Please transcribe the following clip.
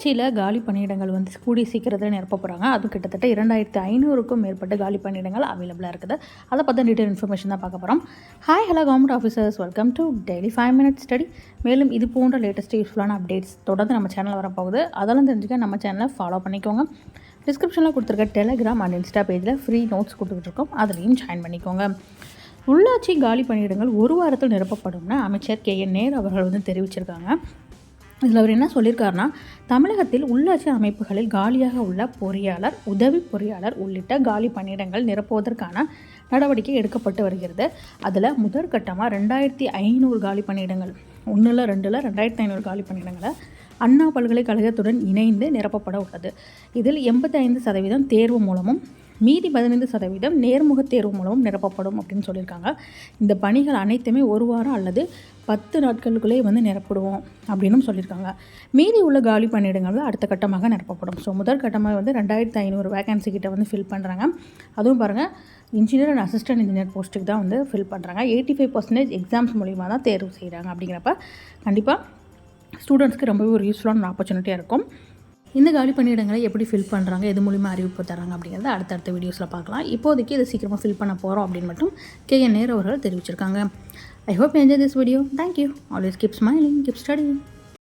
திருச்சியில் காலி பணியிடங்கள் வந்து கூடி சீக்கிரத்தில் நிரப்ப போகிறாங்க அதுவும் கிட்டத்தட்ட இரண்டாயிரத்தி ஐநூறுக்கும் மேற்பட்ட காலி பணியிடங்கள் அவைலபிளாக இருக்குது. அதை பற்றி டீட்டெயில் இன்ஃபர்மேஷன் தான் பார்க்க போகிறோம் hi hello government officers welcome to daily five minutes study மேலும் இது போன்ற லேட்டஸ்ட் யூஸ்ஃபுல்லான அப்டேட்ஸ் தொடர்ந்து நம்ம சேனல் வரப்போகுது. அதெல்லாம் தெரிஞ்சுக்க நம்ம சேனலை ஃபாலோ பண்ணிக்கோங்க. டிஸ்கிரிப்ஷனில் கொடுத்துருக்க டெலிகிராம் அண்ட் இன்ஸ்டா பேஜில் ஃப்ரீ நோட்ஸ் கொடுத்துக்கிட்டு இருக்கோம். அதுலேயும் ஜாயின் பண்ணிக்கோங்க. உள்ளாட்சி காலி பணியிடங்கள் ஒரு வாரத்தில் நிரப்பப்படும்னு அமைச்சர் கே என் நேர் அவர்கள் வந்து தெரிவிச்சிருக்காங்க. இதில் அவர் என்ன சொல்லியிருக்காருன்னா தமிழகத்தில் உள்ளாட்சி அமைப்புகளில் காலியாக உள்ள பொறியாளர் உதவி பொறியாளர் உள்ளிட்ட காலி பணியிடங்கள் நிரப்புவதற்கான நடவடிக்கை எடுக்கப்பட்டு வருகிறது. அதில் முதற்கட்டமாக ரெண்டாயிரத்தி ஐநூறு காலி பணியிடங்கள் ஒன்றில் ரெண்டில் ரெண்டாயிரத்தி ஐநூறு காலி பணியிடங்களை அண்ணா பல்கலைக்கழகத்துடன் இணைந்து நிரப்பப்பட உள்ளது. இதில் எண்பத்தைந்து சதவீதம் தேர்வு மூலமும் மீதி பதினைந்து சதவீதம் நேர்முக தேர்வு மூலமும் நிரப்பப்படும் அப்படின்னு சொல்லியிருக்காங்க. இந்த பணிகள் அனைத்துமே ஒரு வாரம் அல்லது பத்து நாட்களுக்குள்ளே வந்து நிரப்பிடுவோம் அப்படின்னும் சொல்லியிருக்காங்க. மீதி உள்ள காலி பணியிடங்கள் அடுத்த கட்டமாக நிரப்பப்படும். ஸோ முதல் கட்டமாக வந்து ரெண்டாயிரத்து ஐநூறு வேகன்சி கிட்ட வந்து ஃபில் பண்ணுறாங்க அதுவும் பாருங்கள் இன்ஜினியர் அண்ட் அசிஸ்டன்ட் இன்ஜினியர் போஸ்ட்டுக்கு தான் வந்து ஃபில் பண்ணுறாங்க எயிட்டி ஃபைவ் பர்சன்டேஜ் எக்ஸாம்ஸ் மூலிமா தான் தேர்வு செய்கிறாங்க அப்படிங்கிறப்ப கண்டிப்பாக ஸ்டூடெண்ட்ஸ்க்கு ரொம்பவே ஒரு யூஸ்ஃபுல்லான ஆப்பர்ச்சுனிட்டியாக இருக்கும். இந்த காலி பணியிடங்களை எப்படி ஃபில் பண்ணுறாங்க எது மூலிமா அறிவிப்பு தராங்க அப்படிங்கிறத அடுத்தடுத்த வீடியோஸில் பார்க்கலாம். இப்போதைக்கு இதை சீக்கிரமாக ஃபில் பண்ண போகிறோம் அப்படின்னு மட்டும் கே என் நேரு அவர்கள் தெரிவிச்சிருக்காங்க. I hope enjoy this video thank you always keep smiling keep studying